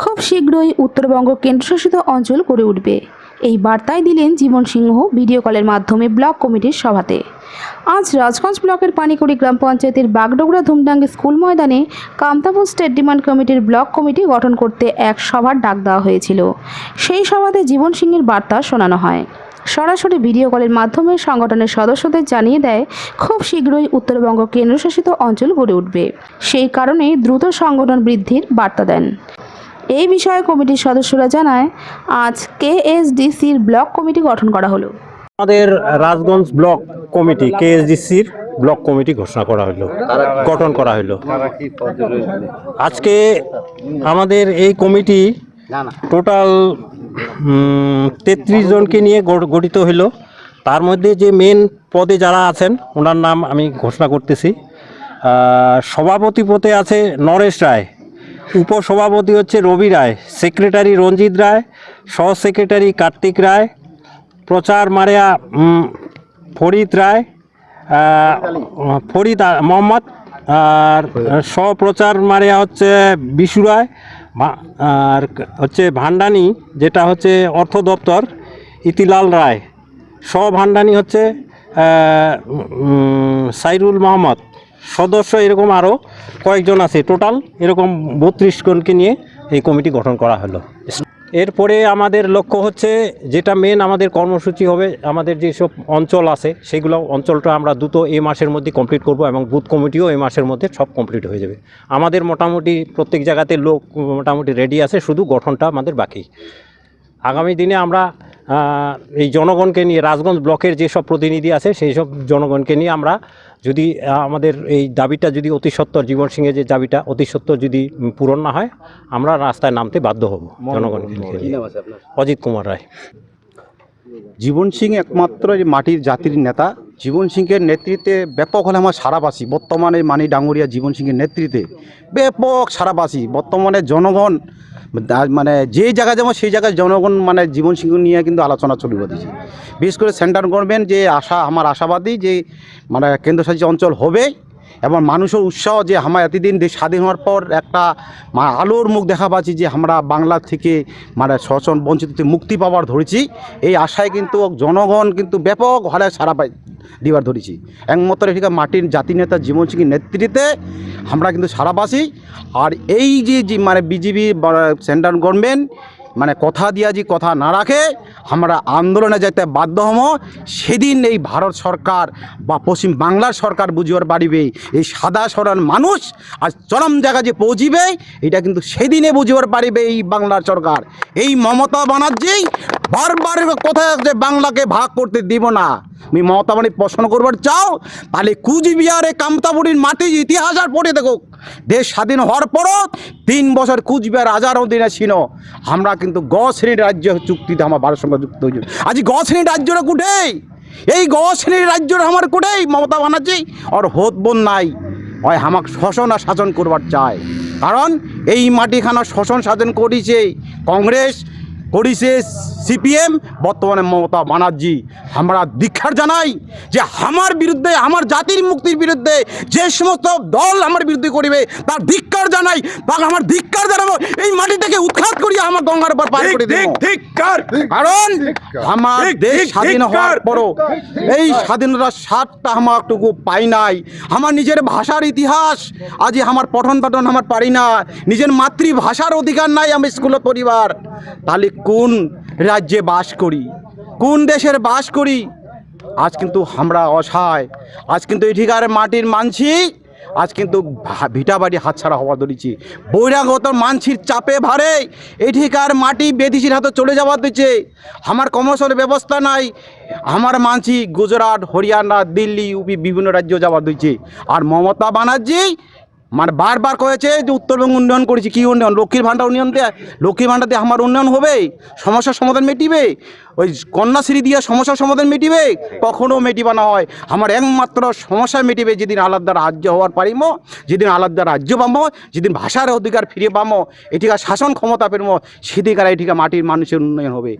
খুব শীঘ্রই উত্তরবঙ্গ কেন্দ্রশাসিত অঞ্চল গড়ে উঠবে। এই বার্তায় দিলেন জীবন সিংহ ভিডিও কলের মাধ্যমে ব্লক কমিটির সভাতে। আজ রাজগঞ্জ ব্লকের পানিকুড়ি গ্রাম পঞ্চায়েতের বাগডোগরা ধুমডাঙ্গি স্কুল ময়দানে কামতাপুর স্টেট ডিমান্ড কমিটির ব্লক কমিটি গঠন করতে এক সভার ডাক দেওয়া হয়েছিল। সেই সভাতে জীবন সিংহের বার্তা শোনানো হয়। সরাসরি ভিডিও কলের মাধ্যমে সংগঠনের সদস্যদের জানিয়ে দেয়, খুব শীঘ্রই উত্তরবঙ্গ কেন্দ্রশাসিত অঞ্চল গড়ে উঠবে। সেই কারণে দ্রুত সংগঠন বৃদ্ধির বার্তা দেন। এই বিষয়ে কমিটির সদস্যরা জানায়, আজ কেএসডিসির ব্লক কমিটি গঠন করা হলো। আমাদের রাজগঞ্জ ব্লক কমিটি, কেএসডিসির ব্লক কমিটি ঘোষণা করা হলো, গঠন করা হলো। আজকে আমাদের এই কমিটি টোটাল তেত্রিশ জনকে নিয়ে গঠ- গঠিত হলো। তার মধ্যে যে মেন পদে যারা আছেন, ওনার নাম আমি ঘোষণা করতেছি। সভাপতি পদে আছে নরেশ রায়। উপসভাপতি হচ্ছে রবি রায়, সেক্রেটারি রঞ্জিত রায় সহ সেক্রেটারি কার্তিক রায়, প্রচার মারিয়া ফরিদ রায় ফরিদ মোহাম্মদ, আর সহপ্রচার মারিয়া হচ্ছে বিশু রায় আর হচ্ছে ভান্ডানি, যেটা হচ্ছে অর্থ দপ্তর, ইতিলাল রায়। সহ ভান্ডানি হচ্ছে সাইরুল মোহাম্মদ। সদস্য এরকম আরও কয়েকজন আছে টোটাল, এরকম বত্রিশ জনকে নিয়ে এই কমিটি গঠন করা হলো। এরপরে আমাদের লক্ষ্য হচ্ছে যেটা মেন আমাদের কর্মসূচি হবে, আমাদের যেসব অঞ্চল আছে সেগুলো, অঞ্চলটা আমরা দ্রুত এই মাসের মধ্যে কমপ্লিট করব এবং বুথ কমিটিও এই মাসের মধ্যে সব কমপ্লিট হয়ে যাবে। আমাদের মোটামুটি প্রত্যেক জায়গাতে লোক মোটামুটি রেডি আছে, শুধু গঠনটা আমাদের বাকি। আগামী দিনে আমরা এই জনগণকে নিয়ে রাজগঞ্জ ব্লকের যেসব প্রতিনিধি আছে সেই সব জনগণকে নিয়ে আমরা যদি আমাদের এই দাবিটা যদি অতি সত্তর জীবন সিংয়ের যে দাবিটা অতি সত্তর যদি পূরণ না হয় আমরা রাস্তায় নামতে বাধ্য হব জনগণকে নিয়ে। অজিত কুমার রায়। জীবন সিং একমাত্র এই মাটির জাতির নেতা। জীবন সিংয়ের নেতৃত্বে ব্যাপক হলে আমার সারাবাসী। বর্তমানে মানি ডাঙ্গুরিয়া জীবন সিংয়ের নেতৃত্বে ব্যাপক সারাবাসী। বর্তমানে জনগণ মানে যে জায়গায় যেমন সেই জায়গায় জনগণ মানে জীবন সিংহ নিয়ে কিন্তু আলোচনা চলিয়ে দিয়েছে বিশেষ করে সেন্ট্রাল গভর্নমেন্ট যে আশা, আমার আশাবাদী যে মানে কেন্দ্রশাসিত অঞ্চল হবে এবং মানুষের উৎসাহ যে আমরা এতদিন দেশ স্বাধীন হওয়ার পর একটা আলোর মুখ দেখা পাচ্ছি যে আমরা বাংলা থেকে মানে শোষণ বঞ্চিত মুক্তি পাওয়ার ধরেছি। এই আশায় কিন্তু জনগণ কিন্তু ব্যাপক হারে সারা পাই দিবার ধরেছি। একমাত্র ঠিক মাটির জাতি নেতা জীবন সিংয়ের নেতৃত্বে আমরা কিন্তু সারাবাসী। আর এই যে মানে বিজেপি সেন্ট্রাল গভর্নমেন্ট মানে কথা দিয়া যে কথা না রাখে, আমরা আন্দোলনে যেতে বাধ্য হম। সেদিন এই ভারত সরকার বা পশ্চিম বাংলার সরকার বুঝিবার পারিবে, এই সাদা সরল মানুষ আজ চরম জায়গা যে পৌঁছিবে, এটা কিন্তু সেদিনে বুঝিবার পারিবে এই বাংলার সরকার। এই মমতা ব্যানার্জি বারবার কথা যে বাংলাকে ভাগ করতে দিব না? আমি মমতা বাণী প্রশ্ন করবার চাও? তাহলে কুচবিহারে কামতাবুড়ির মাটির ইতিহাস আর পড়ে দেখো। দেশ স্বাধীন হওয়ার পরও তিন বছর কুচবিহার হাজার দিনে ছিল। আমরা কিন্তু গ শ্রেণির রাজ্য চুক্তিতে আমার ভারত সঙ্গে যুক্ত হয়েছিল আজ গ শ্রেণির রাজ্যটা কুঠে এই গ শ্রেণির রাজ্যটা আমার কুঠেই মমতা ব্যানার্জি আর হোত বোন নাই। হয় আমাকে শোষণ আর শাসন করবার চায়। কারণ এই মাটিখানা শোষণ শাসন করেছে কংগ্রেস করিছে সিপিএম, বর্তমানে মমতা ব্যানার্জি আমরা দীক্ষার জানাই যে আমার বিরুদ্ধে, আমার জাতির মুক্তির বিরুদ্ধে যে সমস্ত দল আমার বিরুদ্ধে করিবে তার ধিক্ষার জানাই। তাকে আমার ধিক্ষার জানাব, এই মাটি থেকে করিয়া আমার গঙ্গার উপর পার করে দেব। কারণ আমার দেশ স্বাধীন হওয়ার পরও এই স্বাধীনতার স্বাদটা আমারটুকু পাই নাই। আমার নিজের ভাষার ইতিহাস আজ আমার পঠন পাঠন আমার পারি না। নিজের মাতৃভাষার অধিকার নাই আমি স্কুলের পরিবার। তাহলে কোন রাজ্যে বাস করি? কোন দেশের বাস করি? আজ কিন্তু আমরা অসহায়। আজ কিন্তু এঠিকার মাটির মানছি আজ কিন্তু ভিটা বাড়ি হাতছাড়া হওয়া ধরেছি। বৈরাগত মানছির চাপে ভারে এঠিকার মাটি বেদিসির হাতে চলে যাওয়া দিচ্ছে আমার কমার্শিয়াল ব্যবস্থা নাই। আমার মানছি গুজরাট, হরিয়ানা, দিল্লি, ইউপি বিভিন্ন রাজ্য যাওয়া দিচ্ছে আর মমতা ব্যানার্জি মানে বারবার কয়েছে যে উত্তরবঙ্গ উন্নয়ন করেছি, কী উন্নয়ন? লক্ষ্মীর ভাণ্ডার উন্নয়ন দেয়, লক্ষ্মীর ভাণ্ডার দিয়ে আমার উন্নয়ন হবে সমস্যার সমাধান মিটিবে? ওই কন্যাশ্রী দিয়ে সমস্যার সমাধান মিটিবে? কখনও মিটিবা না হয়। আমার একমাত্র সমস্যা মিটিবে যেদিন আলাদা রাজ্য হওয়ার পারিম, যেদিন আলাদা রাজ্য পাবো, যেদিন ভাষার অধিকার ফিরে পাবো, এটিকার শাসন ক্ষমতা পেরবো সেদিকার এটিকা মাটির মানুষের উন্নয়ন হবে।